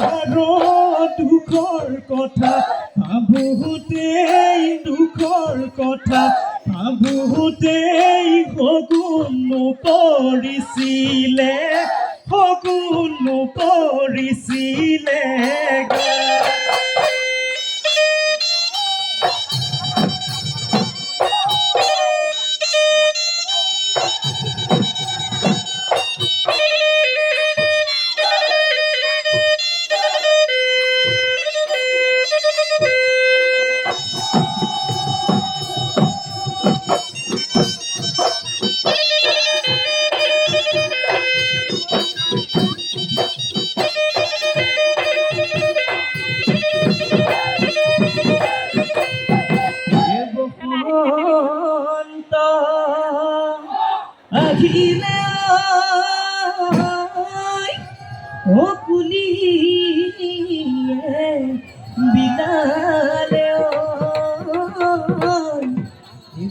কাহারো দুখৰ কথা ভাবোতেই দুখৰ কথা ভাবোতেই সগুণ পৰিছিলে সগুণ পৰিছিলে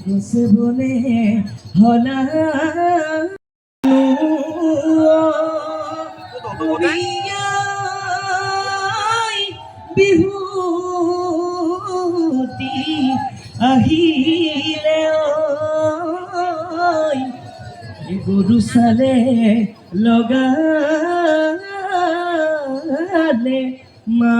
গেছে বলে হলা বিহুতি আহিলে গরু সালে লগালে মা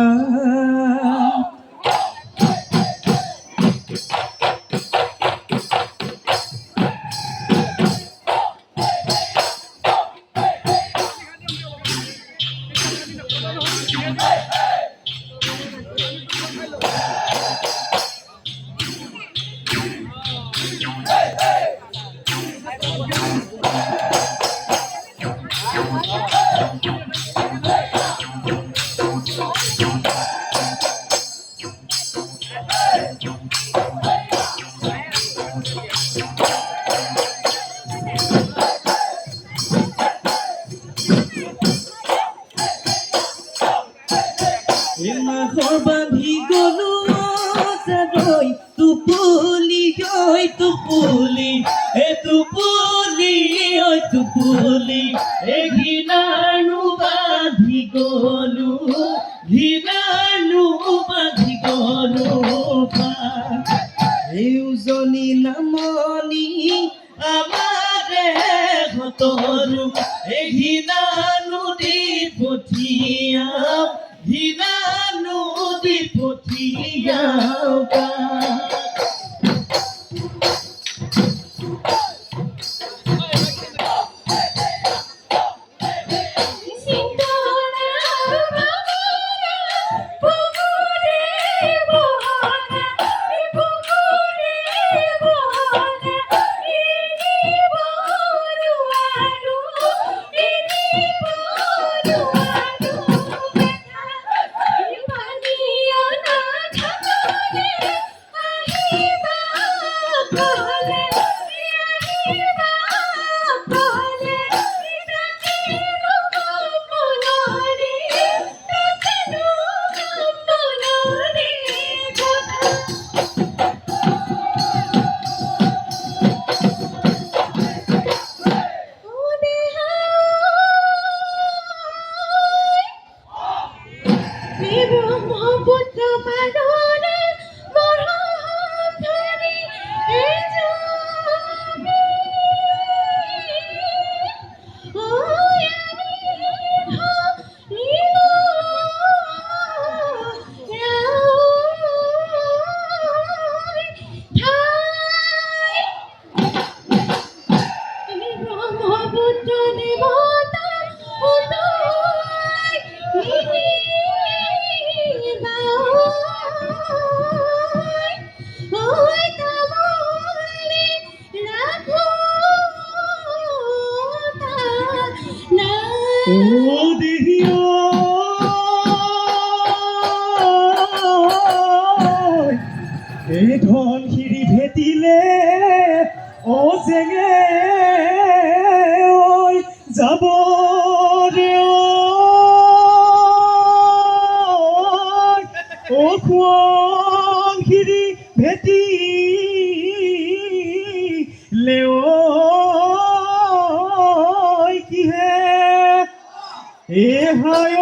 তোরু এ ঘিনানুদি পথিয়া ঘিনানুদি পথিয়া Maybe I'm more, but no. ও সিঁড়ি ভেটি লেও কিহে এ হায়।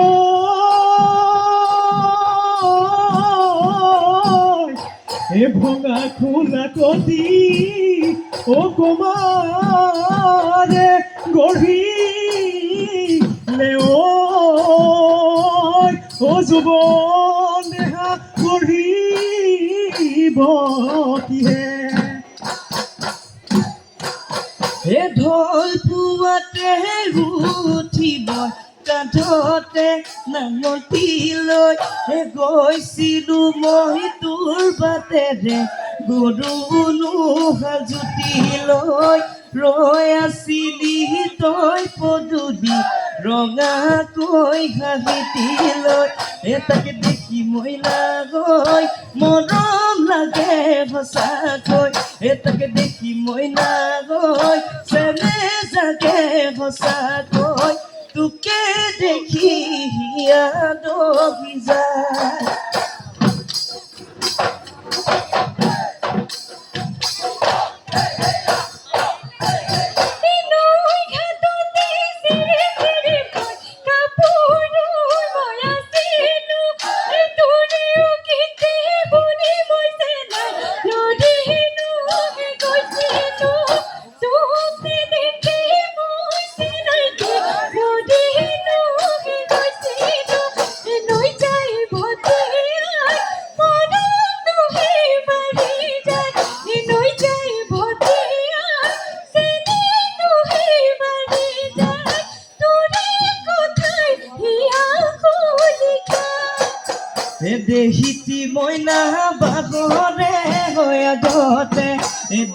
এ ভঙা খোলা কতি ও কমারে লেও গঢ়িব কিহে হে ঢোল পুৱাতে উঠিব কান্ধতে নামতি লৈ। হে গৈছিলো মই তোৰ বাটেৰে গৰুনো সাজুতি লৈ। ৰৈ আছিলি তই পদূলি ৰঙাকৈ হাঁহিতি লৈ এটাকে দেখি মই লাগৈ মৰম লাগে সঁচাকৈ এটাকে দেখি মই নাগৈ চেনে জাগে সঁচাকৈ তোকে দেখি হিয়া দহি যায়।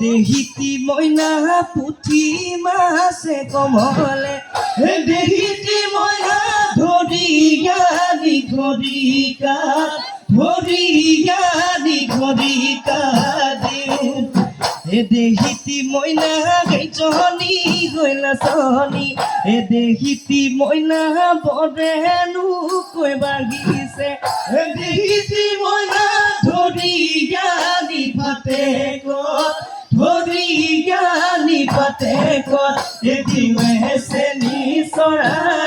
দেহিতি মইনা পুঠি মাছে কমলে। দেহিতি মইনা ধৰি গালি ঘৰি কা ধৰি গালি ঘৰি কা এ দেহিতি মইনা গাইজনী গইলা চনী এ দেহিতি মইনা বৰেনো কৈ বাঢ়িছে এ দেহিতি মইনা ধৰি জ্ঞানী পাতে কত ধৰি জ্ঞানী পাতে কত এদিনে চেনি চৰাই ঐ এ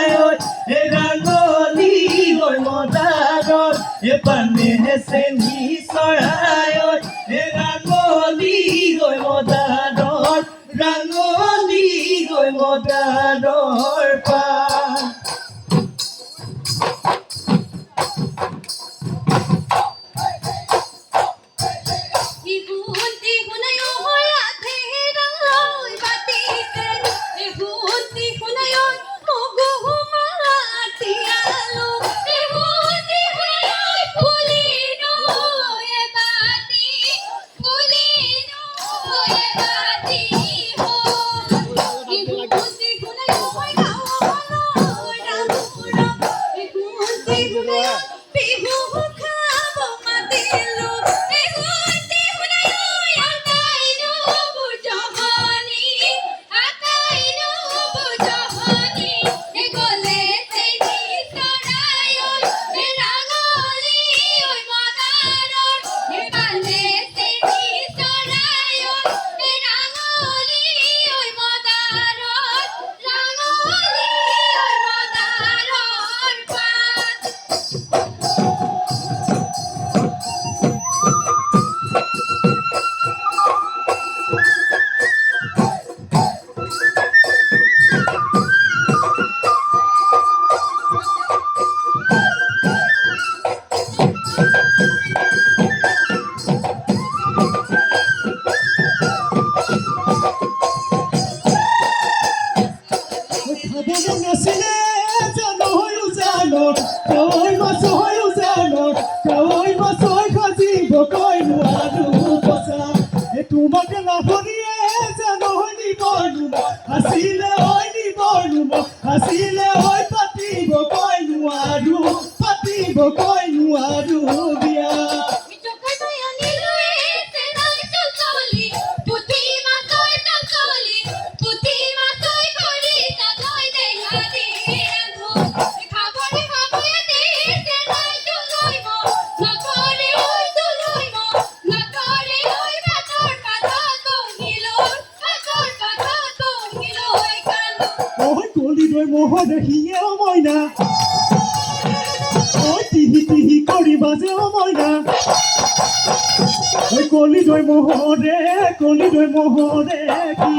কলি কলিদৈ মহৰে কলিদৈ মহৰে কি?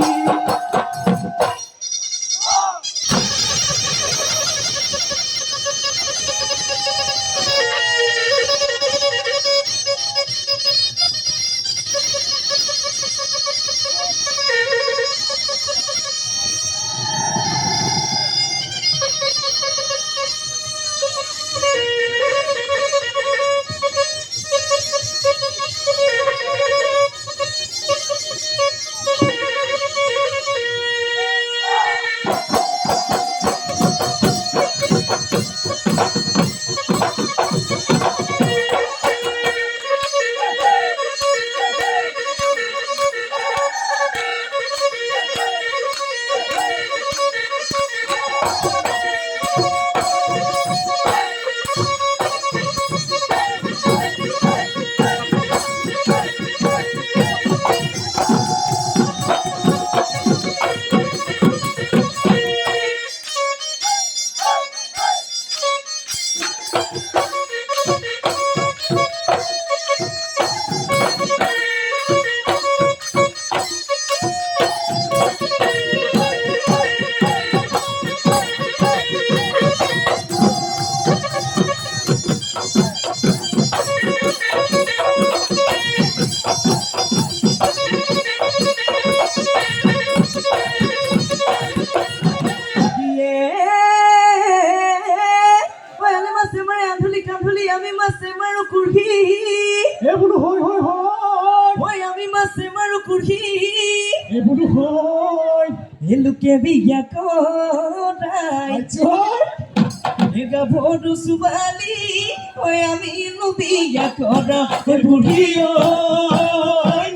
কে বিয়া করাই এগা বড় সুবালি ওই আমি বিয়া করা বুড়িও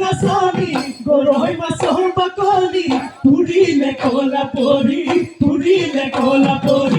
মাসানি গরই মাসম বাকলি তুড়িলে কলা পরি তুড়িলে কলা পরি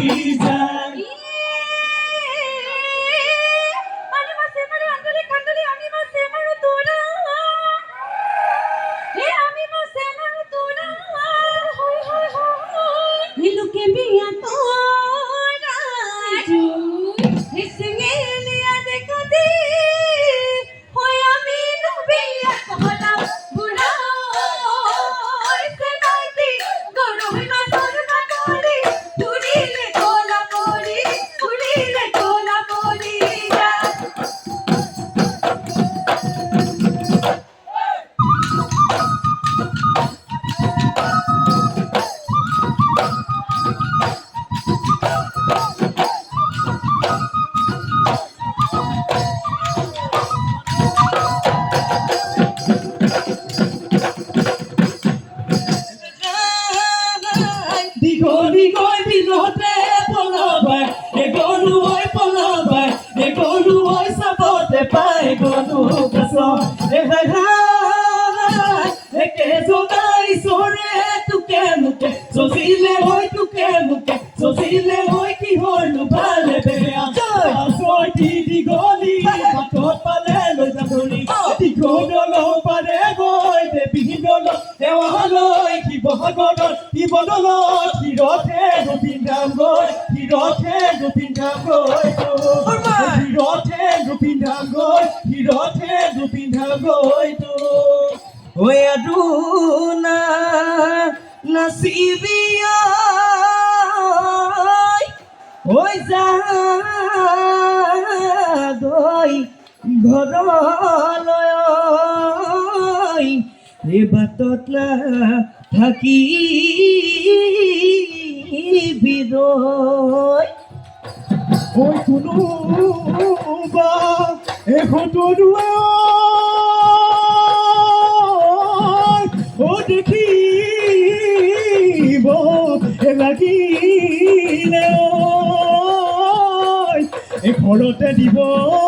পিন্ধাল গৈ শিৰতহে দুপিন্ধাল গৈ তো। ঐ আদুনা নাচিবি ঐ যাগৈ ঘৰলৈ এই বাটত না থাকি Biroi Foi tunuba, e continuai. O de Kibo, e la Guineoi, e colote di voi.